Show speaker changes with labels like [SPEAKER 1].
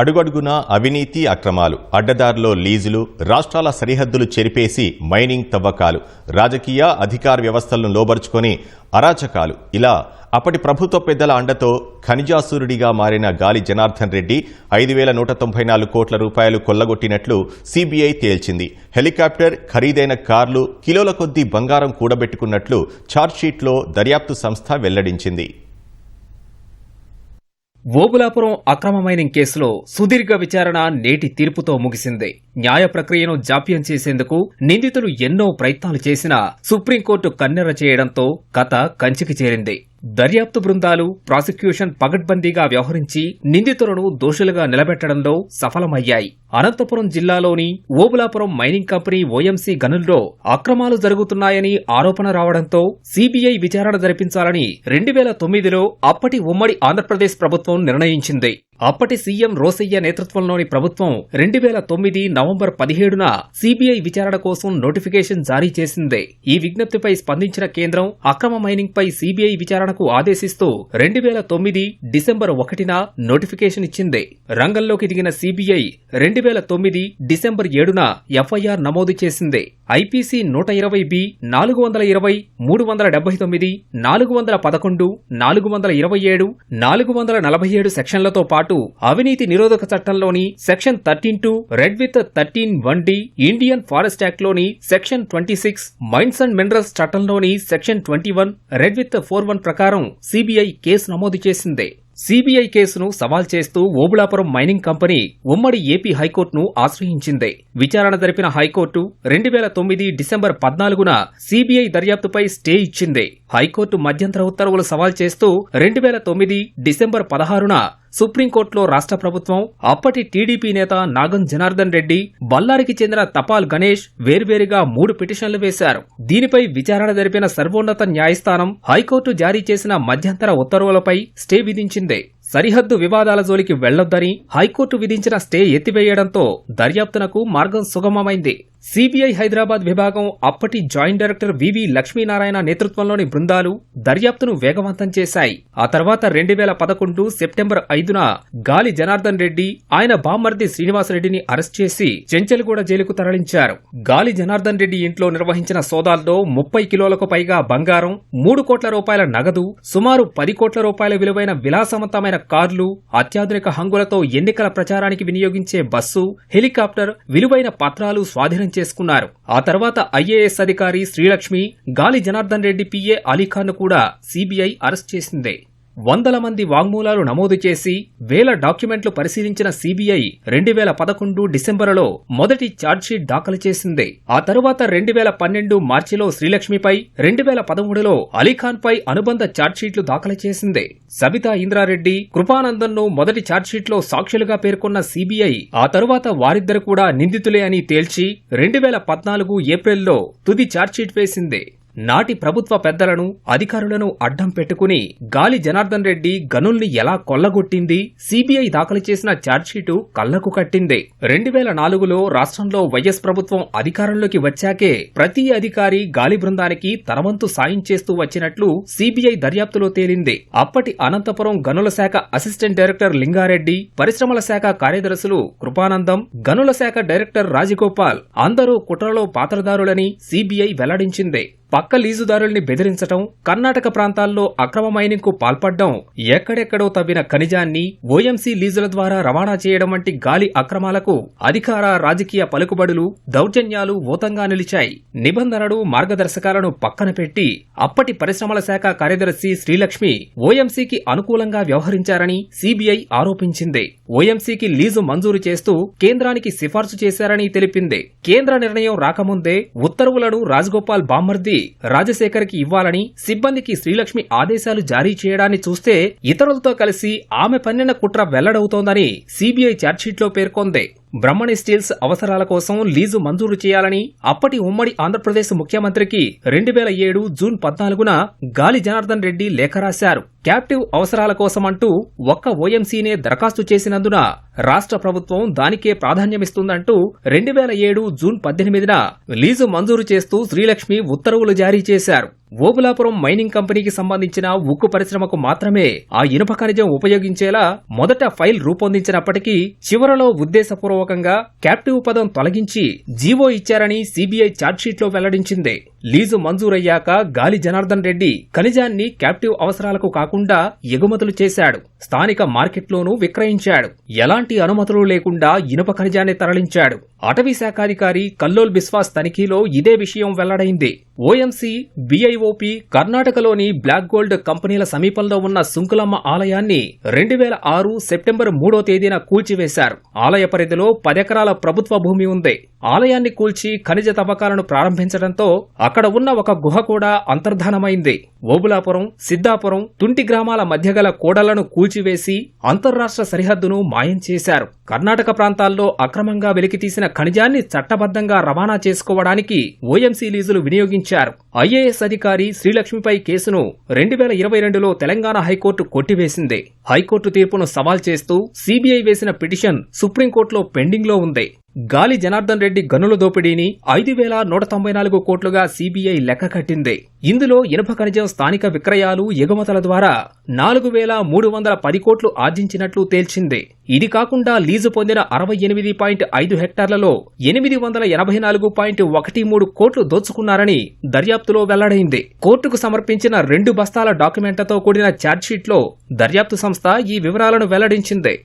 [SPEAKER 1] అడుగడుగునా అవినీతి అక్రమాలు అడ్డదారిలో లీజులు రాష్ట్రాల సరిహద్దులు చెరిపేసి మైనింగ్ తవ్వకాలు రాజకీయ అధికార వ్యవస్థలను లోబరుచుకొని అరాచకాలు. ఇలా అప్పటి ప్రభుత్వ పెద్దల అండతో ఖనిజాసూరుడిగా మారిన గాలి జనార్దన్ రెడ్డి ఐదు వేల నూట తొంభై నాలుగు కోట్ల రూపాయలు కొల్లగొట్టినట్లు సీబీఐ తేల్చింది. హెలికాప్టర్ ఖరీదైన కార్లు కిలోల కొద్దీ బంగారం కూడబెట్టుకున్నట్లు ఛార్జ్షీట్లో దర్యాప్తు సంస్థ వెల్లడించింది.
[SPEAKER 2] ఓబులాపురం అక్రమ మైనింగ్ కేసులో సుదీర్ఘ విచారణ నేటి తీర్పుతో ముగిసింది. న్యాయ ప్రక్రియను జాప్యం చేసేందుకు నిందితులు ఎన్నో ప్రయత్నాలు చేసినా సుప్రీంకోర్టు కన్నెర చేయడంతో కథ కంచికి చేరింది. దర్యాప్తు బృందాలు ప్రాసిక్యూషన్ పగడ్బందీగా వ్యవహరించి నిందితులను దోషులుగా నిలబెట్టడంలో సఫలమయ్యాయి. అనంతపురం జిల్లాలోని ఓబులాపురం మైనింగ్ కంపెనీ ఓఎంసీ గనుల్లో అక్రమాలు జరుగుతున్నాయని ఆరోపణ రావడంతో సీబీఐ విచారణ జరిపించాలని రెండు వేల తొమ్మిదిలో అప్పటి ఉమ్మడి ఆంధ్రప్రదేశ్ ప్రభుత్వం నిర్ణయించింది. అప్పటి సీఎం రోసయ్య నేతృత్వంలోని ప్రభుత్వం రెండు వేల తొమ్మిది నవంబర్ పదిహేడున సీబీఐ విచారణ కోసం నోటిఫికేషన్ జారీ చేసింది. ఈ విజ్ఞప్తిపై స్పందించిన కేంద్రం అక్రమ మైనింగ్ పై సీబీఐ విచారణకు ఆదేశిస్తూ రెండు వేల తొమ్మిది డిసెంబర్ ఒకటిన నోటిఫికేషన్ ఇచ్చింది. రంగంలోకి దిగిన సీబీఐ రెండు వేల తొమ్మిది డిసెంబర్ ఏడున ఎఫ్ఐఆర్ నమోదు చేసింది. ఐపీసీ నూట ఇరవై బి నాలుగు వందల ఇరవై మూడు వందల డెబ్బై తొమ్మిది నాలుగు వందల పదకొండు నాలుగు వందల ఇరవై ఏడు నాలుగు వందల నలభై ఏడు సెక్షన్లతో పాటు అవినీతి నిరోధక చట్టంలోని section thirteen two red with thirteen one D Indian forest యాక్ట్లోని section twenty six mines and minerals చట్టంలోని section twenty one red with four one ప్రకారం సిబిఐ కేసు నమోదు చేసింది. సీబీఐ కేసును సవాల్ చేస్తూ ఓబులాపురం మైనింగ్ కంపెనీ ఉమ్మడి ఏపీ హైకోర్టును ఆశ్రయించింది. విచారణ జరిపిన హైకోర్టు రెండు వేల తొమ్మిది డిసెంబర్ పద్నాలుగున సీబీఐ దర్యాప్తుపై స్టే ఇచ్చింది. హైకోర్టు మధ్యంతర ఉత్తర్వులు సవాల్ చేస్తూ రెండు వేల తొమ్మిది డిసెంబర్ పదహారున సుప్రీంకోర్టులో రాష్ట్ర ప్రభుత్వం అప్పటి టీడీపీ నేత నాగం జనార్దన్ రెడ్డి బల్లారికి చెందిన తపాల్ గణేష్ వేర్వేరుగా మూడు పిటిషన్లు వేశారు. దీనిపై విచారణ జరిపిన సర్వోన్నత న్యాయస్థానం హైకోర్టు జారీ చేసిన మధ్యంతర ఉత్తర్వులపై స్టే విధించింది. సరిహద్దు వివాదాల జోలికి వెళ్ళొద్దని హైకోర్టు విధించిన స్టే ఎత్తివేయడంతో దర్యాప్తునకు మార్గం సుగమమైంది. సిబిఐ హైదరాబాద్ విభాగం అప్పటి జాయింట్ డైరెక్టర్ వివి లక్ష్మీనారాయణ నేతృత్వంలోని బృందాలు దర్యాప్తును వేగవంతం చేశాయి. ఆ తర్వాత రెండు వేల పదకొండు సెప్టెంబర్ ఐదున గాలి జనార్దన్ రెడ్డి ఆయన బామ్మర్ది శ్రీనివాసరెడ్డిని అరెస్ట్ చేసి చెంచల్గూడ జైలుకు తరలించారు. గాలి జనార్దన్ రెడ్డి ఇంట్లో నిర్వహించిన సోదాల్లో ముప్పై కిలోలకు పైగా బంగారం మూడు కోట్ల రూపాయల నగదు సుమారు పది కోట్ల రూపాయల విలువైన విలాసవంతమైన కార్లు అత్యాధునిక హంగులతో ఎన్నికల ప్రచారానికి వినియోగించే బస్సు హెలికాప్టర్ విలువైన పత్రాలు స్వాధీనం చేసుకున్నారు. ఆ తర్వాత ఐఏఎస్ అధికారి శ్రీలక్ష్మి గాలి జనార్దన్ రెడ్డి పిఏ అలీఖాన్ను కూడా సిబిఐ అరెస్ట్ చేసింది. వందల మంది వాంగ్మూలాలు నమోదు చేసి వేల డాక్యుమెంట్లు పరిశీలించిన సీబీఐ రెండు వేల పదకొండు డిసెంబరులో మొదటి ఛార్జ్షీట్ దాఖలు చేసింది. ఆ తరువాత రెండు వేల పన్నెండు మార్చిలో శ్రీలక్ష్మిపై రెండు వేల పదమూడులో అలీఖాన్పై అనుబంధ ఛార్జ్షీట్లు దాఖలు చేసింది. సబితా ఇంద్రారెడ్డి కృపానందన్ను మొదటి ఛార్జ్షీట్లో సాక్షులుగా పేర్కొన్న సీబీఐ ఆ తరువాత వారిద్దరు కూడా నిందితులే అని తేల్చి రెండు వేల పద్నాలుగు ఏప్రిల్లో తుది ఛార్జ్షీట్ వేసింది. నాటి ప్రభుత్వ పెద్దలను అధికారులను అడ్డం పెట్టుకుని గాలి జనార్దన్ రెడ్డి గనుల్ని ఎలా కొల్లగొట్టింది? సిబిఐ దాఖలు చేసిన ఛార్జ్షీటు కళ్ళకు కట్టింది. రెండు వేల నాలుగులో రాష్ట్రంలో వైఎస్ ప్రభుత్వం అధికారంలోకి వచ్చాకే ప్రతి అధికారి గాలి బృందానికి తనవంతు సాయం చేస్తూ వచ్చినట్లు సిబిఐ దర్యాప్తులో తేలింది. అప్పటి అనంతపురం గనుల శాఖ అసిస్టెంట్ డైరెక్టర్ లింగారెడ్డి పరిశ్రమల శాఖ కార్యదర్శులు కృపానందం గనుల శాఖ డైరెక్టర్ రాజగోపాల్ అందరూ కుట్రలో పాత్రదారులని సిబిఐ వెల్లడించింది. పక్క లీజుదారుల్ని బెదిరించటం కర్ణాటక ప్రాంతాల్లో అక్రమ మైనింగ్కు పాల్పడ్డం ఎక్కడెక్కడో తవ్విన ఖనిజాన్ని ఓఎంసీ లీజుల ద్వారా రవాణా చేయడం వంటి గాలి అక్రమాలకు అధికార రాజకీయ పలుకుబడులు దౌర్జన్యాలు ఊతంగా నిలిచాయి. నిబంధనలు మార్గదర్శకాలను పక్కన పెట్టి అప్పటి పరిశ్రమల శాఖ కార్యదర్శి శ్రీలక్ష్మి ఓఎంసీకి అనుకూలంగా వ్యవహరించారని సిబిఐ ఆరోపించింది. ఓఎంసీకి లీజు మంజూరు చేస్తూ కేంద్రానికి సిఫార్సు చేశారని తెలిపింది. కేంద్ర నిర్ణయం రాకముందే ఉత్తర్వులను రాజగోపాల్ బామ్మర్ది రాజశేఖర్కి ఇవ్వాలని సిబ్బందికి శ్రీలక్ష్మి ఆదేశాలు జారీ చేయడాన్ని చూస్తే ఇతరులతో కలిసి ఆమె పన్నిన కుట్ర వెల్లడవుతోందని సిబిఐ ఛార్జ్షీట్లో పేర్కొంది. బ్రహ్మణి స్టీల్స్ అవసరాల కోసం లీజు మంజూరు చేయాలని అప్పటి ఉమ్మడి ఆంధ్రప్రదేశ్ ముఖ్యమంత్రికి రెండు వేల ఏడు జూన్ పద్నాలుగున గాలి జనార్దన్ రెడ్డి లేఖ రాశారు. క్యాప్టివ్ అవసరాల కోసమంటూ ఒక్క ఓఎంసీనే దరఖాస్తు చేసినందున రాష్ట్ర ప్రభుత్వం దానికే ప్రాధాన్యమిస్తుందంటూ రెండు వేల ఏడు జూన్ పద్దెనిమిదిన లీజు మంజూరు చేస్తూ శ్రీలక్ష్మి ఉత్తర్వులు జారీ చేశారు. ఓబులాపురం మైనింగ్ కంపెనీకి సంబంధించిన ఉక్కు పరిశ్రమకు మాత్రమే ఆ ఇనుప ఖనిజం ఉపయోగించేలా మొదట ఫైల్ రూపొందించినప్పటికీ చివరలో ఉద్దేశపూర్వకంగా క్యాప్టివ్ పదం తొలగించి జీవో ఇచ్చారని సీబీఐ ఛార్జ్షీట్లో వెల్లడించింది. లీజు మంజూరయ్యాక గాలి జనార్దన్ రెడ్డి ఖనిజాన్ని క్యాప్టివ్ అవసరాలకు కాకుండా ఎగుమతులు చేశాడు. స్థానిక మార్కెట్లోనూ విక్రయించాడు. ఎలాంటి అనుమతులు లేకుండా ఇనుప ఖనిజాన్ని తరలించాడు. అటవీ శాఖాధికారి కల్లోల్ బిస్వాస్ తనిఖీలో ఇదే విషయం వెల్లడైంది. ఓఎంసీ బిఐఓపి కర్ణాటకలోని బ్లాక్ గోల్డ్ కంపెనీల సమీపంలో ఉన్న సుంకులమ్మ ఆలయాన్ని రెండు వేల ఆరు సెప్టెంబర్ మూడో తేదీన కూల్చివేశారు. ఆలయ పరిధిలో పదెకరాల ప్రభుత్వ భూమి ఉంది. ఆలయాన్ని కూల్చి ఖనిజ తవ్వకాలను ప్రారంభించడంతో అక్కడ ఉన్న ఒక గుహ కూడా అంతర్ధానమైంది. ఓబులాపురం సిద్ధాపురం తుంటి గ్రామాల మధ్యగల కోడలను కూడలను కూల్చివేసి అంతర్రాష్ట్ర సరిహద్దును మాయం చేశారు. కర్ణాటక ప్రాంతాల్లో అక్రమంగా వెలికితీసిన ఖనిజాన్ని చట్టబద్ధంగా రవాణా చేసుకోవడానికి ఓఎంసీ లీజులు వినియోగించారు. ఐఏఎస్ అధికారి శ్రీలక్ష్మిపై కేసును రెండు వేల ఇరవై రెండులో తెలంగాణ హైకోర్టు కొట్టివేసింది. హైకోర్టు తీర్పును సవాల్ చేస్తూ సీబీఐ వేసిన పిటిషన్ సుప్రీంకోర్టులో పెండింగ్లో ఉంది. గాలి జనార్దన్ రెడ్డి గనుల దోపిడీని ఐదు వేల నూట తొంభై నాలుగు కోట్లుగా సీబీఐ లెక్క కట్టింది. ఇందులో ఇనుప ఖనిజం స్థానిక విక్రయాలు ఎగుమతుల ద్వారా నాలుగు వేల మూడు వందల పది కోట్లు ఆర్జించినట్లు తేల్చింది. ఇది కాకుండా లీజు పొందిన అరవై ఎనిమిది పాయింట్ ఐదు హెక్టార్లలో ఎనిమిది వందల ఎనభై నాలుగు పాయింట్ ఒకటి మూడు కోట్లు దోచుకున్నారని దర్యాప్తులో వెల్లడైంది. కోర్టుకు సమర్పించిన రెండు బస్తాల డాక్యుమెంట్లతో కూడిన ఛార్జ్షీట్లో దర్యాప్తు సంస్థ ఈ వివరాలను వెల్లడించింది.